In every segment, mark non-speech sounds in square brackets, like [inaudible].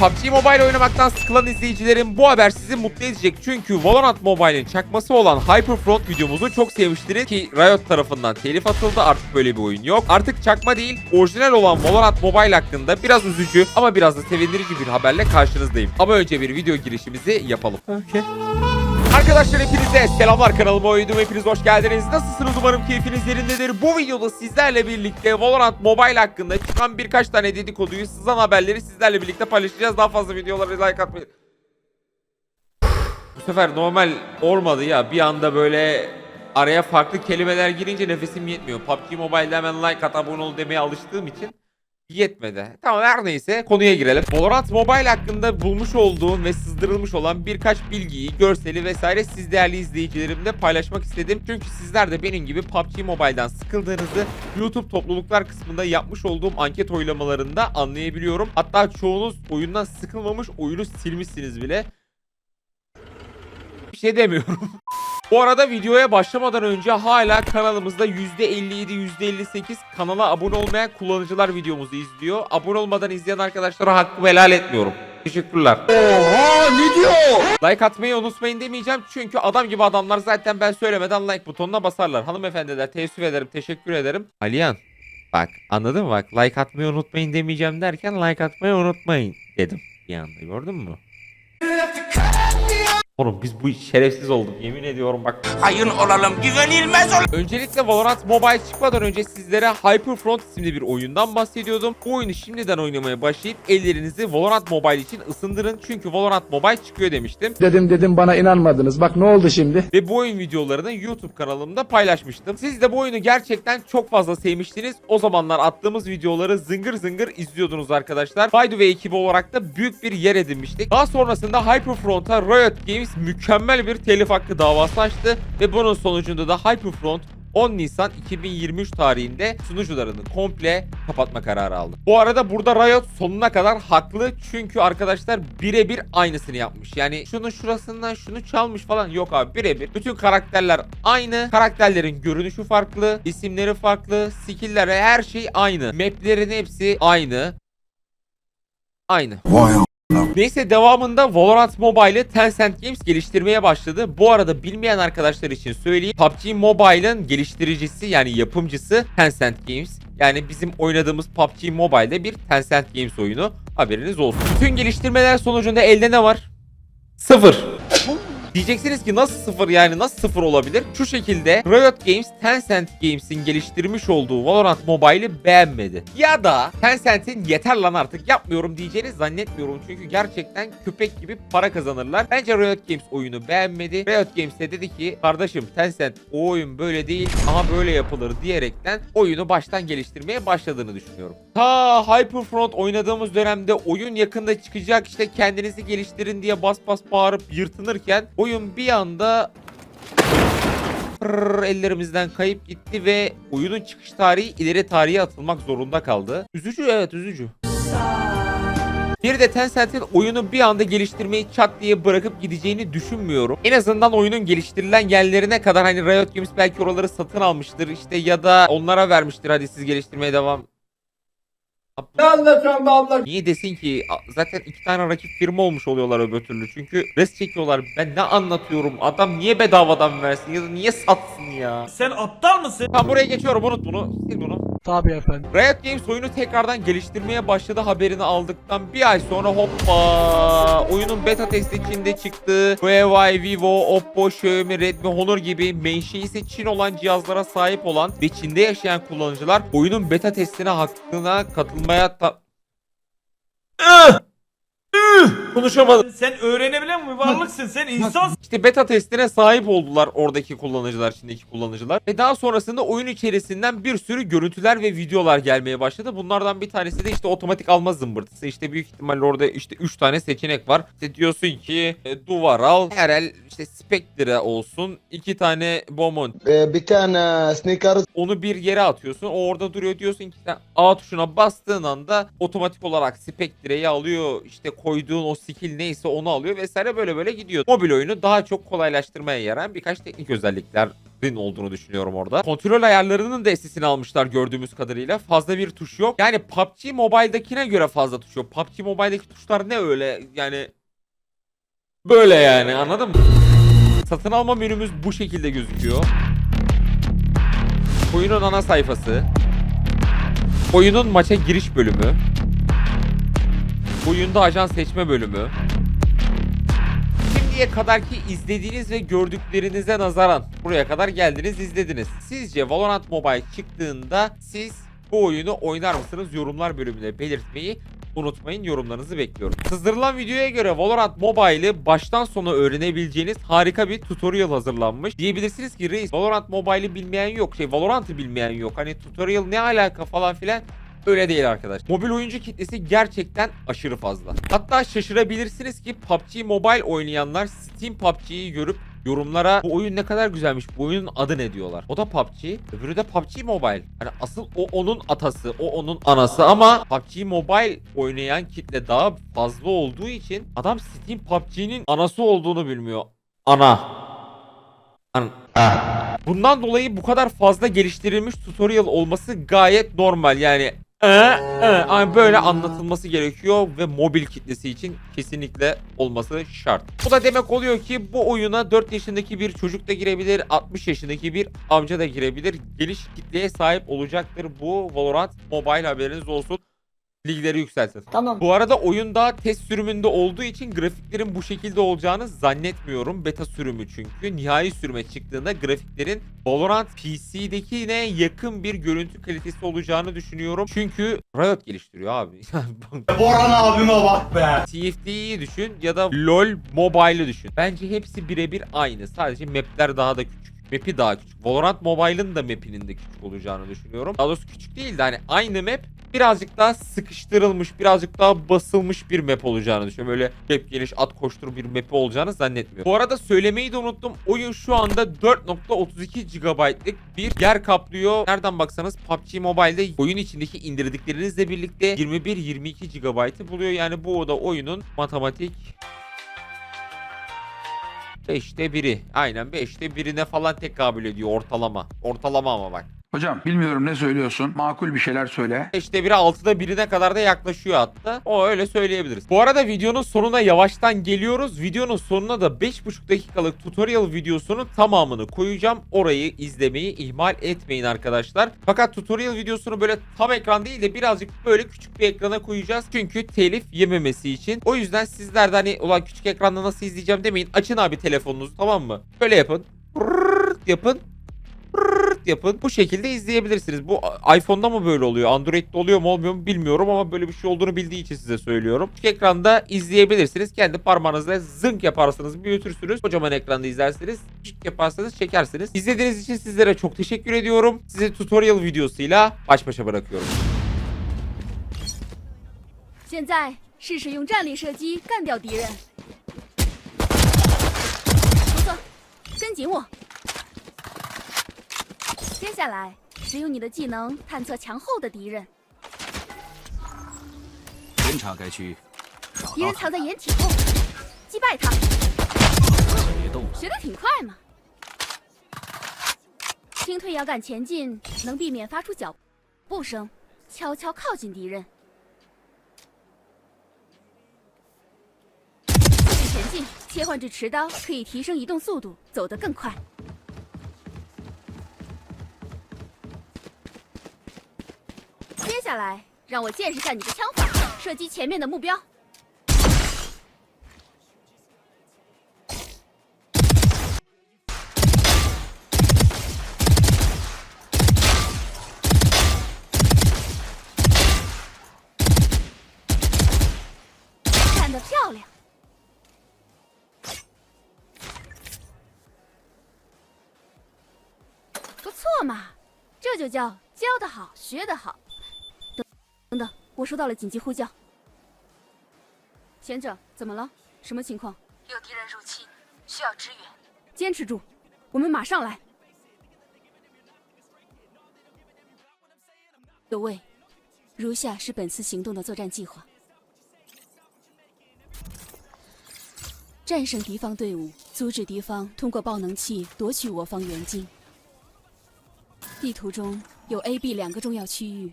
PUBG Mobile oynamaktan sıkılan izleyicilerin bu haber sizi mutlu edecek. Çünkü Valorant Mobile'in çakması olan Hyperfront videomuzu çok sevmiştiniz ki Riot tarafından telif atıldı. Artık böyle bir oyun yok. Artık çakma değil, orijinal olan Valorant Mobile hakkında biraz üzücü ama biraz da sevindirici bir haberle karşınızdayım. Ama önce bir video girişimizi yapalım. Arkadaşlar hepinize selamlar kanalıma uydum hepiniz hoş geldiniz. Nasılsınız umarım keyfiniz yerindedir. Bu videoda sizlerle birlikte Valorant Mobile hakkında çıkan birkaç tane dedikoduyu sızan haberleri sizlerle birlikte paylaşacağız. Daha fazla videolara like atmayı. Bu sefer normal olmadı ya bir anda böyle araya farklı kelimeler girince nefesim yetmiyor. PUBG Mobile'de hemen like at abone ol demeye alıştığım için yetmedi. Tamam her neyse konuya girelim. Valorant Mobile hakkında bulmuş olduğum ve sızdırılmış olan birkaç bilgiyi, görseli vesaire siz değerli izleyicilerimle paylaşmak istedim. Çünkü sizler de benim gibi PUBG Mobile'dan sıkıldığınızı YouTube topluluklar kısmında yapmış olduğum anket oylamalarında anlayabiliyorum. Hatta çoğunuz oyundan sıkılmamış, oyunu silmişsiniz bile. Bir şey demiyorum. [laughs] Bu arada videoya başlamadan önce hala kanalımızda %57, %58 kanala abone olmayan kullanıcılar videomuzu izliyor. Abone olmadan izleyen arkadaşlara hakkımı helal etmiyorum. Teşekkürler. Oha ne diyor? Like atmayı unutmayın demeyeceğim çünkü adam gibi adamlar zaten ben söylemeden like butonuna basarlar. Hanımefendiler teessüf ederim, teşekkür ederim. Aliyan bak anladın mı bak like atmayı unutmayın demeyeceğim derken like atmayı unutmayın dedim bir anda gördün mü? Oğlum biz bu şerefsiz olduk yemin ediyorum bak. Hayın olalım güvenilmez ol. Öncelikle Valorant Mobile çıkmadan önce sizlere Hyperfront isimli bir oyundan bahsediyordum. Bu oyunu şimdiden oynamaya başlayıp ellerinizi Valorant Mobile için ısındırın. Çünkü Valorant Mobile çıkıyor demiştim. Dedim dedim bana inanmadınız. Bak ne oldu şimdi? Ve bu oyun videolarını YouTube kanalımda paylaşmıştım. Siz de bu oyunu gerçekten çok fazla sevmiştiniz. O zamanlar attığımız videoları zıngır zıngır izliyordunuz arkadaşlar. By the way ekibi olarak da büyük bir yer edinmiştik. Daha sonrasında Hyperfront'a Riot Games mükemmel bir telif hakkı davası açtı. Ve bunun sonucunda da Hyperfront 10 Nisan 2023 tarihinde sunucularını komple kapatma kararı aldı. Bu arada burada Riot sonuna kadar haklı çünkü arkadaşlar birebir aynısını yapmış. Yani şunun şurasından şunu çalmış falan yok abi birebir. Bütün karakterler aynı. Karakterlerin görünüşü farklı, isimleri farklı, skill'leri her şey aynı. Map'lerin hepsi aynı. Aynı. Neyse devamında Valorant Mobile'ı Tencent Games geliştirmeye başladı. Bu arada bilmeyen arkadaşlar için söyleyeyim. PUBG Mobile'ın geliştiricisi yani yapımcısı Tencent Games. Yani bizim oynadığımız PUBG Mobile'de bir Tencent Games oyunu. Haberiniz olsun. Bütün geliştirmeler sonucunda elde ne var? Sıfır. Diyeceksiniz ki nasıl sıfır yani nasıl sıfır olabilir? Şu şekilde Riot Games Tencent Games'in geliştirmiş olduğu Valorant Mobile'i beğenmedi. Ya da Tencent'in yeter lan artık yapmıyorum diyeceğini zannetmiyorum. Çünkü gerçekten köpek gibi para kazanırlar. Bence Riot Games oyunu beğenmedi. Riot Games de dedi ki kardeşim Tencent o oyun böyle değil ama böyle yapılır diyerekten oyunu baştan geliştirmeye başladığını düşünüyorum. Ta Hyperfront oynadığımız dönemde oyun yakında çıkacak işte kendinizi geliştirin diye bas bas bağırıp yırtınırken oyun bir anda ellerimizden kayıp gitti ve oyunun çıkış tarihi ileri tarihe atılmak zorunda kaldı. Üzücü evet üzücü. Bir de Tencent'in oyunu bir anda geliştirmeyi çat diye bırakıp gideceğini düşünmüyorum. En azından oyunun geliştirilen yerlerine kadar hani Riot Games belki oraları satın almıştır işte ya da onlara vermiştir hadi siz geliştirmeye devam. Ne anlatıyorsun be abla? Niye desin ki zaten iki tane rakip firma olmuş oluyorlar öbür türlü. Çünkü res çekiyorlar. Ben ne anlatıyorum? Adam niye bedavadan versin ya da niye satsın ya? Sen aptal mısın? Tamam buraya geçiyorum unut bunu. Sil bunu. Tabii efendim. Riot Games oyunu tekrardan geliştirmeye başladı haberini aldıktan bir ay sonra hoppa oyunun beta testi Çin'de çıktı. Huawei, Vivo, Oppo, Xiaomi, Redmi, Honor gibi menşeisi Çin olan cihazlara sahip olan ve Çin'de yaşayan kullanıcılar oyunun beta testine hakkına katılmaya ta- Konuşamadım. Sen öğrenebilen bir varlıksın. Sen insansın. İşte beta testine sahip oldular oradaki kullanıcılar, Çin'deki kullanıcılar. Ve daha sonrasında oyun içerisinden bir sürü görüntüler ve videolar gelmeye başladı. Bunlardan bir tanesi de işte otomatik alma zımbırtısı. İşte büyük ihtimalle orada işte 3 tane seçenek var. İşte diyorsun ki e, duvar al, herhal işte Spectre olsun, 2 tane Beaumont. Ee, bir tane sneakers Onu bir yere atıyorsun. O orada duruyor diyorsun ki sen A tuşuna bastığın anda otomatik olarak Spectre'yi alıyor. İşte koyduğun o skill neyse onu alıyor vesaire böyle böyle gidiyor. Mobil oyunu daha çok kolaylaştırmaya yarayan birkaç teknik özellikler olduğunu düşünüyorum orada. Kontrol ayarlarının da sesini almışlar gördüğümüz kadarıyla. Fazla bir tuş yok. Yani PUBG Mobile'dakine göre fazla tuş yok. PUBG Mobile'daki tuşlar ne öyle yani böyle yani anladın mı? Satın alma menümüz bu şekilde gözüküyor. Oyunun ana sayfası. Oyunun maça giriş bölümü. Oyunda ajan seçme bölümü. Şimdiye kadarki izlediğiniz ve gördüklerinize nazaran buraya kadar geldiniz izlediniz. Sizce Valorant Mobile çıktığında siz bu oyunu oynar mısınız? Yorumlar bölümüne belirtmeyi unutmayın. Yorumlarınızı bekliyorum. Sızdırılan videoya göre Valorant Mobile'ı baştan sona öğrenebileceğiniz harika bir tutorial hazırlanmış. Diyebilirsiniz ki reis Valorant Mobile'ı bilmeyen yok. Şey Valorant'ı bilmeyen yok. Hani tutorial ne alaka falan filan. Öyle değil arkadaş. Mobil oyuncu kitlesi gerçekten aşırı fazla. Hatta şaşırabilirsiniz ki PUBG Mobile oynayanlar Steam PUBG'yi görüp yorumlara bu oyun ne kadar güzelmiş, bu oyunun adı ne diyorlar. O da PUBG, öbürü de PUBG Mobile. Hani asıl o onun atası, o onun anası ama PUBG Mobile oynayan kitle daha fazla olduğu için adam Steam PUBG'nin anası olduğunu bilmiyor. Ana. An Bundan dolayı bu kadar fazla geliştirilmiş tutorial olması gayet normal yani. Ee, ama böyle anlatılması gerekiyor ve mobil kitlesi için kesinlikle olması şart. Bu da demek oluyor ki bu oyuna 4 yaşındaki bir çocuk da girebilir, 60 yaşındaki bir amca da girebilir. Geniş kitleye sahip olacaktır bu Valorant Mobile haberiniz olsun. Ligleri yükseltin. Tamam. Bu arada oyun daha test sürümünde olduğu için grafiklerin bu şekilde olacağını zannetmiyorum. Beta sürümü çünkü. Nihai sürüme çıktığında grafiklerin Valorant PC'dekine yakın bir görüntü kalitesi olacağını düşünüyorum. Çünkü Riot geliştiriyor abi. [laughs] Boran abime bak be. TFT'yi düşün ya da LoL Mobile'ı düşün. Bence hepsi birebir aynı. Sadece mapler daha da küçük. Map'i daha küçük. Valorant Mobile'ın da map'inin de küçük olacağını düşünüyorum. Daha doğrusu küçük değil de hani aynı map birazcık daha sıkıştırılmış, birazcık daha basılmış bir map olacağını düşünüyorum. Öyle hep geniş at koştur bir map olacağını zannetmiyorum. Bu arada söylemeyi de unuttum. Oyun şu anda 4.32 GB'lık bir yer kaplıyor. Nereden baksanız PUBG Mobile'de oyun içindeki indirdiklerinizle birlikte 21-22 GB'ı buluyor. Yani bu da oyunun matematik 5'te biri. Aynen 5'te birine falan tekabül ediyor ortalama. Ortalama ama bak. Hocam bilmiyorum ne söylüyorsun. Makul bir şeyler söyle. 5'te biri 6'da birine kadar da yaklaşıyor hatta. O öyle söyleyebiliriz. Bu arada videonun sonuna yavaştan geliyoruz. Videonun sonuna da 5,5 dakikalık tutorial videosunun tamamını koyacağım. Orayı izlemeyi ihmal etmeyin arkadaşlar. Fakat tutorial videosunu böyle tam ekran değil de birazcık böyle küçük bir ekrana koyacağız. Çünkü telif yememesi için. O yüzden sizler de hani ulan küçük ekranda nasıl izleyeceğim demeyin. Açın abi telefonunuzu tamam mı? Böyle yapın. Brrrt yapın yapın. Bu şekilde izleyebilirsiniz. Bu iPhone'da mı böyle oluyor? Android'de oluyor mu olmuyor mu bilmiyorum ama böyle bir şey olduğunu bildiği için size söylüyorum. Küçük ekranda izleyebilirsiniz. Kendi parmağınızla zınk yaparsınız, büyütürsünüz. Kocaman ekranda izlersiniz. Küçük yaparsanız çekersiniz. İzlediğiniz için sizlere çok teşekkür ediyorum. Sizi tutorial videosuyla baş başa bırakıyorum. 现在试试用站立射击干掉敌人。不错，跟紧我。 接下来使用你的技能探测墙后的敌人，侦查该区，敌人藏在掩体后，击败他，别动了。学的挺快嘛。轻退摇杆前进能避免发出脚步声，悄悄靠近敌人。继续前进，切换至持刀可以提升移动速度，走得更快。下来，让我见识下你的枪法，射击前面的目标。干得漂亮！不错嘛，这就叫教得好，学得好。等等等，我收到了紧急呼叫。前者，怎么了？什么情况？有敌人入侵，需要支援。坚持住，我们马上来。各位，如下是本次行动的作战计划：战胜敌方队伍，阻止敌方通过爆能器夺取我方援军，地图中有 A、B 两个重要区域，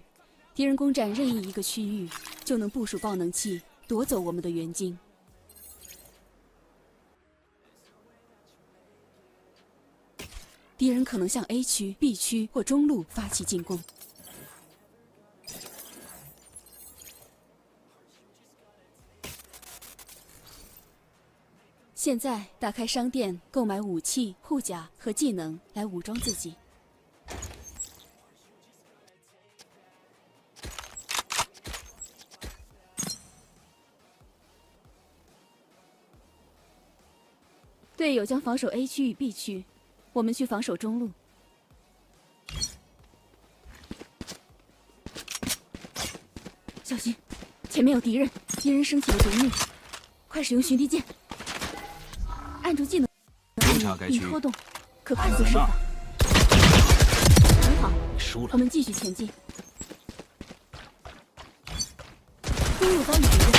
敌人攻占任意一个区域，就能部署爆能器，夺走我们的援金。敌人可能向 A 区、B 区或中路发起进攻。现在打开商店，购买武器、护甲和技能来武装自己。队友将防守 A 区与 B 区，我们去防守中路。小心，前面有敌人！敌人升起了毒怒，快使用寻敌剑，按住技能并拖动，可快速释放。很好，输了我。们继续前进。攻入遭遇敌人，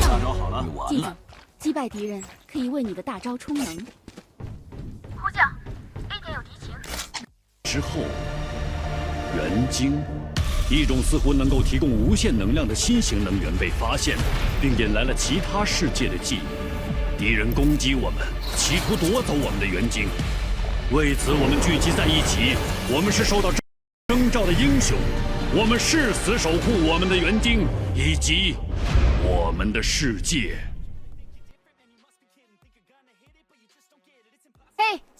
大招好了，完记住了。，击败敌人可以为你的大招充能。呼叫，A 点有敌情。之后，元晶，一种似乎能够提供无限能量的新型能源被发现，并引来了其他世界的记忆。敌人攻击我们，企图夺走我们的元晶。为此，我们聚集在一起。我们是受到征召的英雄，我们誓死守护我们的元晶以及我们的世界。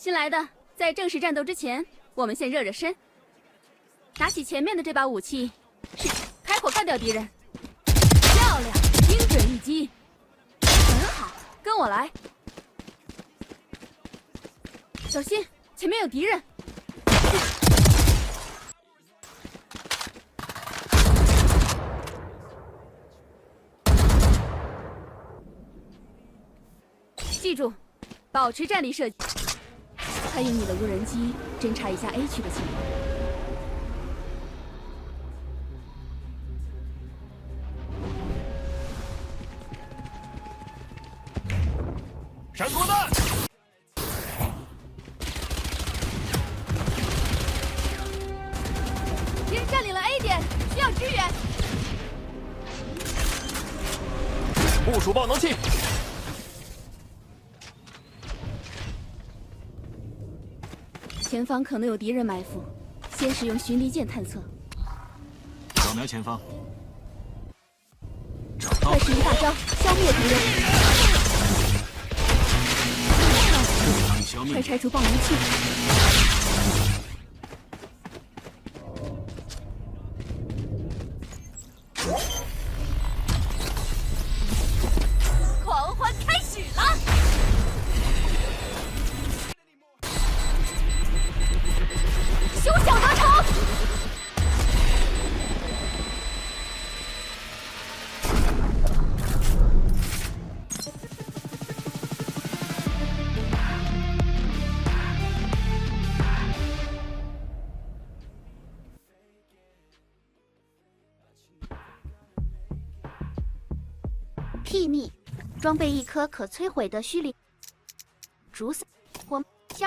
新来的，在正式战斗之前，我们先热热身。拿起前面的这把武器，是开火干掉敌人。漂亮，精准一击，很好，跟我来。小心，前面有敌人。记住，保持站立射击。再用你的无人机侦查一下 A 区的情况。闪光弹！敌人占领了 A 点，需要支援。部署爆能器。前方可能有敌人埋伏，先使用寻敌舰探测。扫描前方，找到快使用大招消灭敌人！快拆除爆能器！装备一颗可摧毁的虚灵竹伞或消。